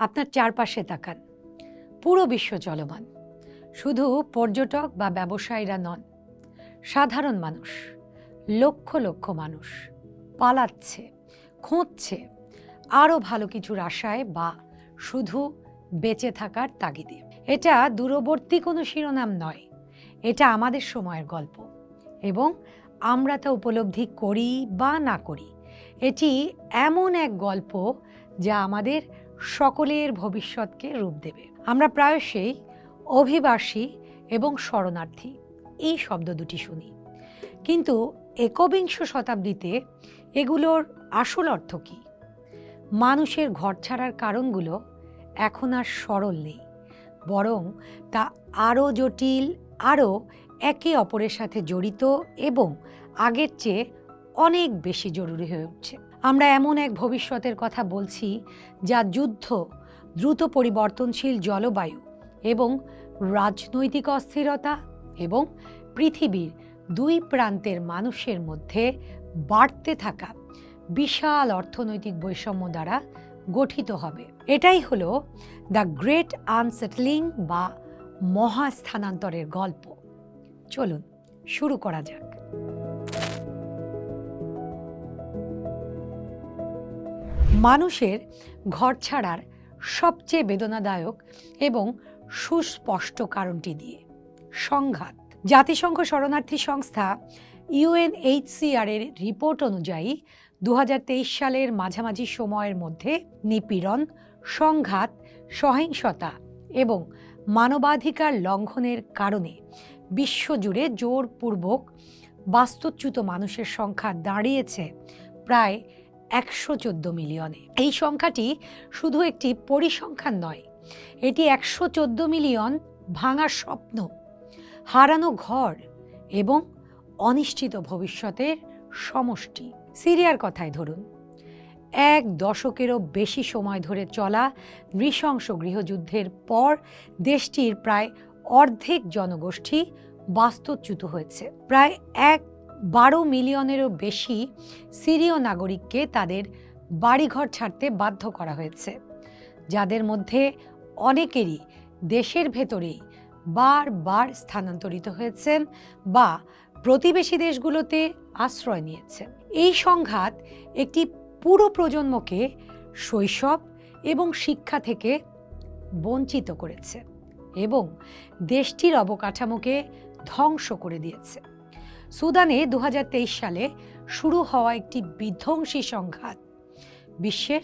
আপনার চারপাশে তাকান। পুরো বিশ্ব চলমান। শুধু পর্যটক বা ব্যবসায়ীরা নন, সাধারণ মানুষ, লক্ষ লক্ষ মানুষ পালাচ্ছে, খুঁজছে, আরও ভালো কিছুর আশায় বা শুধু বেঁচে থাকার তাগিদে। এটা দূরবর্তী কোনো শিরোনাম নয়, এটা আমাদের সময়ের গল্প এবং আমরা তা উপলব্ধি করি বা না করি। এটি এমন এক গল্প যা আমাদের সকলের ভবিষ্যৎকে রূপ দেবে। আমরা প্রায়শই অভিবাসী এবং শরণার্থী, এই শব্দ দুটি শুনি। কিন্তু একবিংশ শতাব্দীতে এগুলোর আসল অর্থ কী? মানুষের ঘর ছাড়ার কারণগুলো এখন আর সরল নেই, বরং তা আরও জটিল, আরও একে অপরের সাথে জড়িত এবং আগের চেয়ে অনেক বেশি জরুরি হয়ে উঠছে। আমরা এমন এক ভবিষ্যতের কথা বলছি যা যুদ্ধ, দ্রুত পরিবর্তনশীল জলবায়ু এবং রাজনৈতিক অস্থিরতা এবং পৃথিবীর দুই প্রান্তের মানুষের মধ্যে বাড়তে থাকা বিশাল অর্থনৈতিক বৈষম্য দ্বারা গঠিত হবে। এটাই হলো দ্য গ্রেট আনসেটলিং বা মহাস্থানান্তরের গল্প। চলুন, শুরু করা যাক। মানুষের ঘর ছাড়ার সবচেয়ে বেদনাদায়ক এবং সুস্পষ্ট কারণটি দিয়ে। সংঘাত। জাতিসংঘ শরণার্থী সংস্থা ইউএনএইচসিআর এর রিপোর্ট অনুযায়ী দু হাজার তেইশ সালের মাঝামাঝি সময়ের মধ্যে নিপীড়ন, সংঘাত, সহিংসতা এবং মানবাধিকার লঙ্ঘনের কারণে বিশ্বজুড়ে জোরপূর্বক বাস্তুচ্যুত মানুষের সংখ্যা দাঁড়িয়েছে প্রায় একশো চোদ্দ মিলিয়নে। এই সংখ্যাটি শুধু একটি পরিসংখ্যান নয়, এটি একশো চোদ্দ মিলিয়ন ভাঙা স্বপ্ন, হারানো ঘর এবং অনিশ্চিত ভবিষ্যতের সমষ্টি। সিরিয়ার কথায় ধরুন, এক দশকেরও বেশি সময় ধরে চলা নৃশংস গৃহযুদ্ধের পর দেশটির প্রায় অর্ধেক জনগোষ্ঠী বাস্তুচ্যুত হয়েছে। প্রায় এক বারো মিলিয়নেরও বেশি সিরীয় নাগরিককে তাদের বাড়িঘর ছাড়তে বাধ্য করা হয়েছে, যাদের মধ্যে অনেকেরই দেশের ভেতরেই বারবার স্থানান্তরিত হয়েছেন বা প্রতিবেশী দেশগুলোতে আশ্রয় নিয়েছেন এই সংঘাত একটি পুরো প্রজন্মকে শৈশব এবং শিক্ষা থেকে বঞ্চিত করেছে এবং দেশটির অবকাঠামোকে ধ্বংস করে দিয়েছে। সুদানে দু হাজার তেইশ সালে শুরু হওয়া একটি বিধ্বংসী সংঘাত। বিশ্বের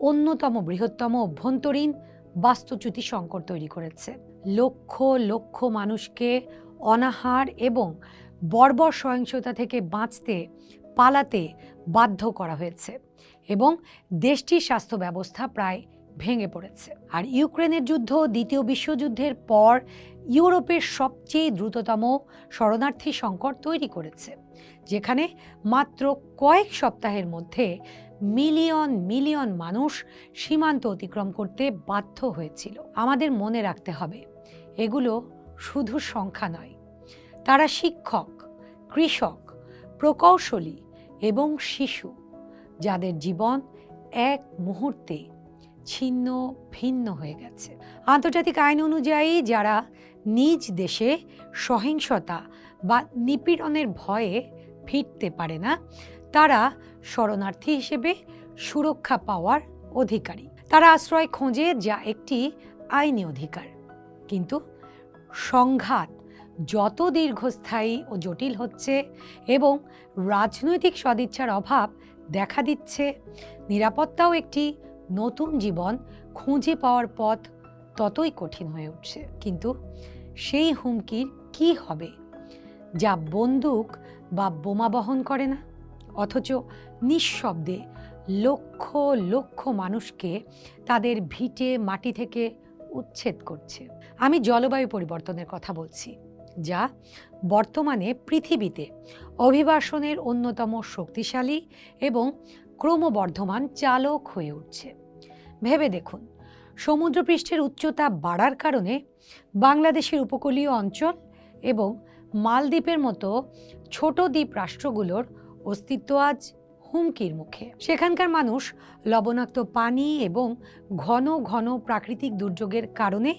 অন্যতম বৃহত্তম অভ্যন্তরীণ বাস্তুচ্যুতি সংকট তৈরি করেছে। লক্ষ লক্ষ মানুষকে অনাহার এবং বর্বর সহিংসতা থেকে বাঁচতে, পালাতে বাধ্য করা হয়েছে এবং দেশটির স্বাস্থ্য ব্যবস্থা প্রায় ভেঙে পড়েছে। আর ইউক্রেনের যুদ্ধ দ্বিতীয় বিশ্বযুদ্ধের পর ইউরোপের সবচেয়ে দ্রুততম শরণার্থী সংকট তৈরি করেছে, যেখানে মাত্র কয়েক সপ্তাহের মধ্যে মিলিয়ন মিলিয়ন মানুষ সীমান্ত অতিক্রম করতে বাধ্য হয়েছিল। আমাদের মনে রাখতে হবে, এগুলো শুধু সংখ্যা নয়। তারা শিক্ষক, কৃষক, প্রকৌশলী এবং শিশু, যাদের জীবন এক মুহূর্তে ছিন্ন ভিন্ন হয়ে গেছে। আন্তর্জাতিক আইন অনুযায়ী যারা নিজ দেশে সহিংসতা বা নিপীড়নের ভয়ে ফিরতে পারে না। তারা শরণার্থী হিসেবে সুরক্ষা পাওয়ার অধিকারী। তারা আশ্রয় খোঁজে যা একটি আইনি অধিকার। কিন্তু সংঘাত যত দীর্ঘস্থায়ী ও জটিল হচ্ছে এবং রাজনৈতিক সদিচ্ছার অভাব দেখা দিচ্ছে, নিরাপত্তাও একটি নতুন জীবন খুঁজে পাওয়ার পথ ততই কঠিন হয়ে উঠছে। কিন্তু সেই হুমকির কি হবে? যা বন্দুক বা বোমা বহন করে না? অথচ নিঃশব্দে লক্ষ লক্ষ মানুষকে তাদের ভিটে, মাটি থেকে উচ্ছেদ করছে। আমি জলবায়ু পরিবর্তনের কথা বলছি, যা বর্তমানে পৃথিবীতে অভিবাসনের অন্যতম শক্তিশালী এবং ক্রমবর্ধমান চালক হয়ে উঠছে। ভেবে দেখুন সমুদ্রপৃষ্ঠের উচ্চতা বাড়ার কারণে বাংলাদেশের উপকূলীয় অঞ্চল এবং মালদ্বীপের মতো ছোট দ্বীপ রাষ্ট্রগুলোর অস্তিত্ব আজ হুমকির মুখে। সেখানকার মানুষ লবণাক্ত পানি এবং ঘন ঘন প্রাকৃতিক দুর্যোগের কারণে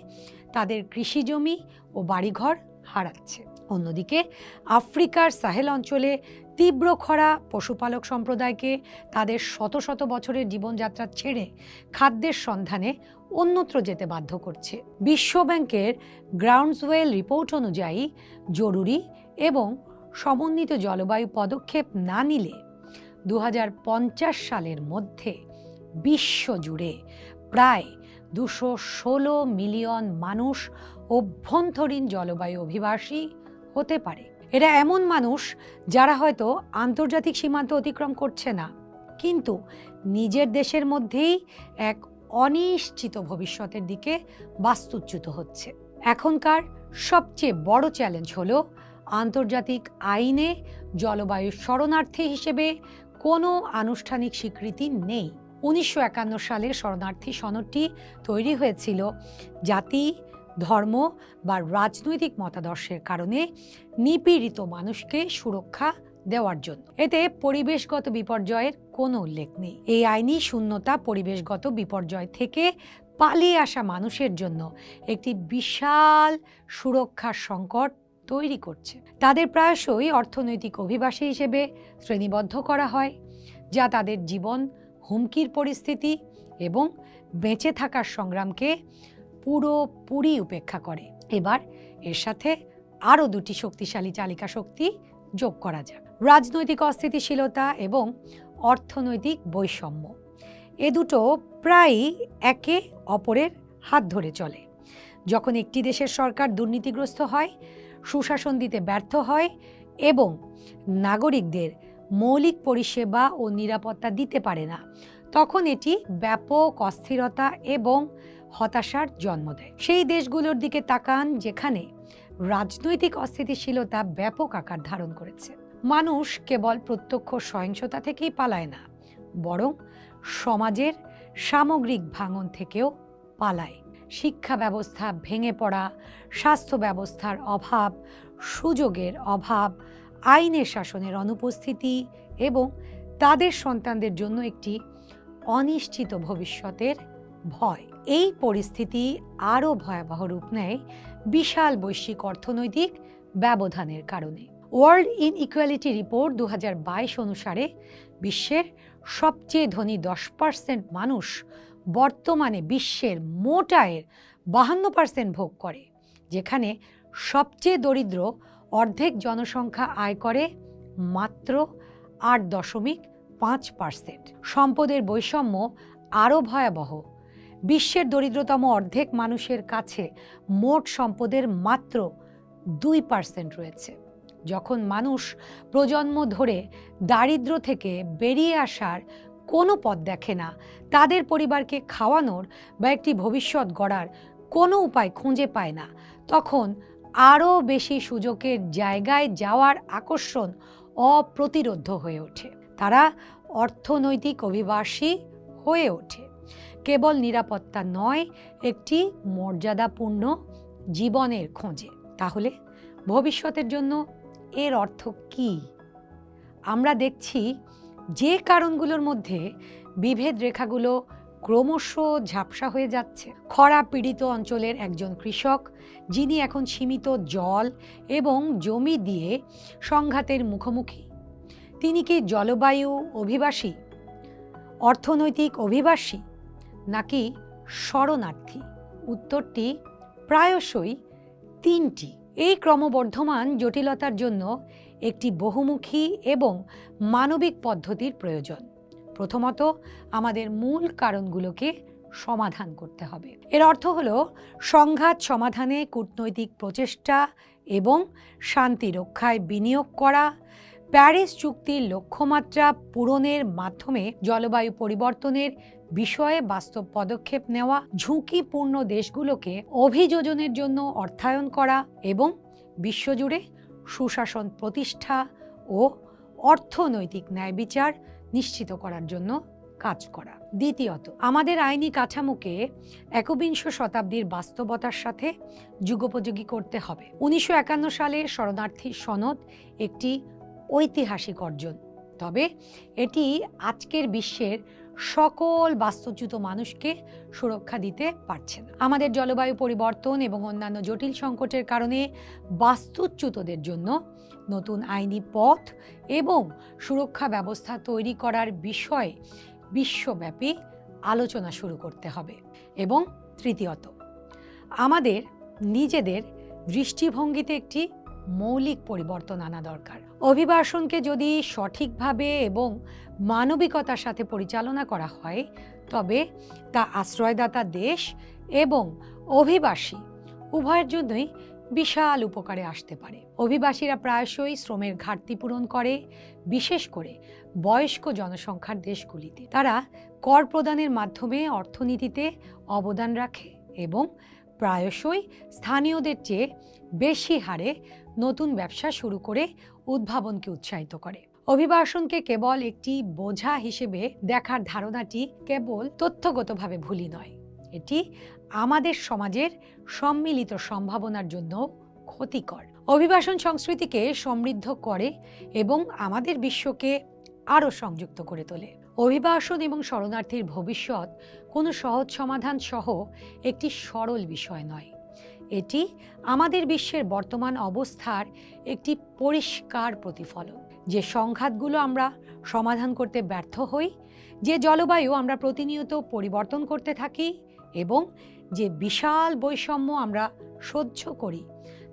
তাদের কৃষিজমি ও বাড়িঘর হারাচ্ছে। অন্যদিকে, আফ্রিকার সাহেল অঞ্চলে তীব্র খরা পশুপালক সম্প্রদায়কে তাদের শত শত বছরের জীবনযাত্রা ছেড়ে খাদ্যের সন্ধানে অন্যত্র যেতে বাধ্য করছে। বিশ্ব ব্যাংকের গ্রাউন্ডসওয়েল রিপোর্ট অনুযায়ী, জরুরি এবং সমন্বিত জলবায়ু পদক্ষেপ না নিলে দু হাজার পঞ্চাশ সালের মধ্যে বিশ্বজুড়ে প্রায় দুশো ষোলো মিলিয়ন মানুষ অভ্যন্তরীণ জলবায়ু অভিবাসী হতে পারে। এরা এমন মানুষ যারা হয়তো আন্তর্জাতিক সীমান্ত অতিক্রম করছে না। কিন্তু নিজের দেশের মধ্যেই এক অনিশ্চিত ভবিষ্যতের দিকে বাস্তুচ্যুত হচ্ছে। এখনকার সবচেয়ে বড় চ্যালেঞ্জ হলো আন্তর্জাতিক আইনে জলবায়ু শরণার্থী হিসেবে কোনো আনুষ্ঠানিক স্বীকৃতি নেই। উনিশশো একান্ন সালে শরণার্থী সনদটি তৈরি হয়েছিল জাতি ধর্ম বা রাজনৈতিক মতাদর্শের কারণে নিপীড়িত মানুষকে সুরক্ষা দেওয়ার জন্য। এতে পরিবেশগত বিপর্যয়ের কোনো উল্লেখ নেই। এই আইনি শূন্যতা পরিবেশগত বিপর্যয় থেকে পালিয়ে আসা মানুষের জন্য একটি বিশাল সুরক্ষার সংকট তৈরি করছে। তাদের প্রায়শই অর্থনৈতিক অভিবাসী হিসেবে শ্রেণীবদ্ধ করা হয়, যা তাদের জীবন হুমকির পরিস্থিতি এবং বেঁচে থাকার সংগ্রামকে পুরোপুরি উপেক্ষা করে। এবার এর সাথে আরও দুটি শক্তিশালী চালিকা শক্তি যোগ করা যাক। রাজনৈতিক অস্থিতিশীলতা এবং অর্থনৈতিক বৈষম্য। এ দুটো প্রায়ই একে অপরের হাত ধরে চলে। যখন একটি দেশের সরকার দুর্নীতিগ্রস্ত হয়, সুশাসন দিতে ব্যর্থ হয় এবং নাগরিকদের মৌলিক পরিষেবা ও নিরাপত্তা দিতে পারে না, তখন এটি ব্যাপক অস্থিরতা এবং হতাশার জন্ম দেয়। সেই দেশগুলোর দিকে তাকান যেখানে রাজনৈতিক অস্থিতিশীলতা ব্যাপক আকার ধারণ করেছে। মানুষ কেবল প্রত্যক্ষ সহিংসতা থেকেই পালায় না, বরং সমাজের সামগ্রিক ভাঙন থেকেও পালায়। শিক্ষা ব্যবস্থা ভেঙে পড়া, স্বাস্থ্য ব্যবস্থার অভাব, সুযোগের অভাব, আইনের শাসনের অনুপস্থিতি এবং তাদের সন্তানদের জন্য একটি অনিশ্চিত ভবিষ্যতের ভয়। এই পরিস্থিতি আরও ভয়াবহ রূপ নেয় বিশাল বৈশ্বিক অর্থনৈতিক ব্যবধানের কারণে। ওয়ার্ল্ড ইনইকুয়ালিটি রিপোর্ট দু হাজার বাইশ অনুসারে বিশ্বের সবচেয়ে ধনী দশ পার্সেন্ট মানুষ বর্তমানে বিশ্বের মোট আয়ের বাহান্ন পার্সেন্ট ভোগ করে, যেখানে সবচেয়ে দরিদ্র অর্ধেক জনসংখ্যা আয় করে মাত্র আট দশমিক পাঁচ পার্সেন্ট সম্পদের বৈষম্য আরও ভয়াবহ বিশ্বের দরিদ্রতম অর্ধেক মানুষের কাছে মোট সম্পদের মাত্র দুই পার্সেন্ট রয়েছে। যখন মানুষ প্রজন্ম ধরে দারিদ্র থেকে বেরিয়ে আসার কোনো পথ দেখে না, তাদের পরিবারকে খাওয়ানোর বা একটি ভবিষ্যৎ গড়ার কোনো উপায় খুঁজে পায় না, তখন আরও বেশি সুযোগের জায়গায় যাওয়ার আকর্ষণ অপ্রতিরোধ্য হয়ে ওঠে। তারা অর্থনৈতিক অভিবাসী হয়ে ওঠে। কেবল নিরাপত্তা নয়, একটি মর্যাদাপূর্ণ জীবনের খোঁজে। তাহলে ভবিষ্যতের জন্য এর অর্থ কী? আমরা দেখছি যে কারণগুলোর মধ্যে বিভেদ রেখাগুলো ক্রমশ ঝাপসা হয়ে যাচ্ছে। খরা পীড়িত অঞ্চলের একজন কৃষক, যিনি এখন সীমিত জল এবং জমি দিয়ে সংঘাতের মুখোমুখি। তিনি কি জলবায়ু অভিবাসী? অর্থনৈতিক অভিবাসী? নাকি শরণার্থী? উত্তরটি প্রায়শই তিনটি। এই ক্রমবর্ধমান জটিলতার জন্য একটি বহুমুখী এবং মানবিক পদ্ধতির প্রয়োজন। প্রথমত, আমাদের মূল কারণগুলোকে সমাধান করতে হবে। এর অর্থ হল সংঘাত সমাধানে কূটনৈতিক প্রচেষ্টা এবং শান্তি রক্ষায় বিনিয়োগ করা, প্যারিস চুক্তির লক্ষ্যমাত্রা পূরণের মাধ্যমে জলবায়ু পরিবর্তনের বিষয়ে বাস্তব পদক্ষেপ নেওয়া ঝুঁকিপূর্ণ দেশগুলোকে অভিযোজনের জন্য অর্থায়ন করা এবং বিশ্বজুড়ে সুশাসন প্রতিষ্ঠা ও অর্থনৈতিক ন্যায় বিচার নিশ্চিত করার জন্য কাজ করা। দ্বিতীয়ত, আমাদের আইনি কাঠামোকে একবিংশ শতাব্দীর বাস্তবতার সাথে যুগোপযোগী করতে হবে। উনিশশো একান্ন সালে শরণার্থী সনদ একটি ঐতিহাসিক অর্জন, তবে এটি আজকের বিশ্বের সকল বাস্তুচ্যুত মানুষকে সুরক্ষা দিতে পারছে না আমাদের জলবায়ু পরিবর্তন এবং অন্যান্য জটিল সংকটের কারণে বাস্তুচ্যুতদের জন্য নতুন আইনি পথ এবং সুরক্ষা ব্যবস্থা তৈরি করার বিষয়ে বিশ্বব্যাপী আলোচনা শুরু করতে হবে। এবং তৃতীয়ত, আমাদের নিজেদের দৃষ্টিভঙ্গিতে একটি মৌলিক পরিবর্তন আনা দরকার। অভিবাসনকে যদি সঠিকভাবে এবং মানবিকতার সাথে পরিচালনা করা হয়, তবে তা আশ্রয়দাতা দেশ এবং অভিবাসী উভয়ের জন্যই বিশাল উপকারে আসতে পারে। অভিবাসীরা প্রায়শই শ্রমের ঘাটতি পূরণ করে, বিশেষ করে বয়স্ক জনসংখ্যার দেশগুলিতে। তারা কর প্রদানের মাধ্যমে অর্থনীতিতে অবদান রাখে এবং প্রায়শই স্থানীয়দের চেয়ে বেশি হারে নতুন ব্যবসা শুরু করে উদ্ভাবনকে উৎসাহিত করে। অভিবাসনকে কেবল একটি বোঝা হিসেবে দেখার ধারণাটি কেবল তথ্যগতভাবে ভুলই নয়। এটি আমাদের সমাজের সম্মিলিত সম্ভাবনার জন্য ক্ষতিকর। অভিবাসন সংস্কৃতিকে সমৃদ্ধ করে এবং আমাদের বিশ্বকে আরও সংযুক্ত করে তোলে। অভিবাসন এবং শরণার্থীর ভবিষ্যৎ কোনো সহজ সমাধান সহ একটি সরল বিষয় নয়। এটি আমাদের বিশ্বের বর্তমান অবস্থার একটি পরিষ্কার প্রতিফলন। যে সংঘাতগুলো আমরা সমাধান করতে ব্যর্থ হই, যে জলবায়ু আমরা প্রতিনিয়ত পরিবর্তন করতে থাকি এবং যে বিশাল বৈষম্য আমরা সহ্য করি,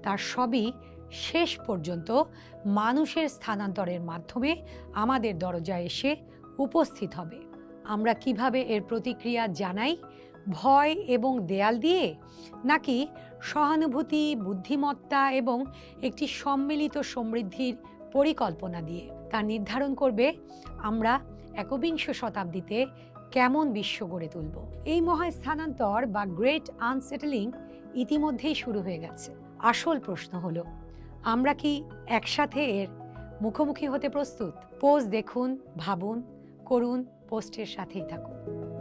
তার সবই শেষ পর্যন্ত মানুষের স্থানান্তরের মাধ্যমে আমাদের দরজায় এসে উপস্থিত হবে। আমরা কীভাবে এর প্রতিক্রিয়া জানাই ভয় এবং দেয়াল দিয়ে, নাকি সহানুভূতি, বুদ্ধিমত্তা এবং একটি সম্মিলিত সমৃদ্ধির পরিকল্পনা দিয়ে? তা নির্ধারণ করবে আমরা একবিংশ শতাব্দীতে কেমন বিশ্ব গড়ে তুলব? এই মহা স্থানান্তর বা গ্রেট আনসেটেলিং ইতিমধ্যেই শুরু হয়ে গেছে। আসল প্রশ্ন হলো, আমরা কি একসাথে এর মুখোমুখি হতে প্রস্তুত? পোস্ট দেখুন, ভাবুন, করুন, পোস্টের সাথেই থাকুন।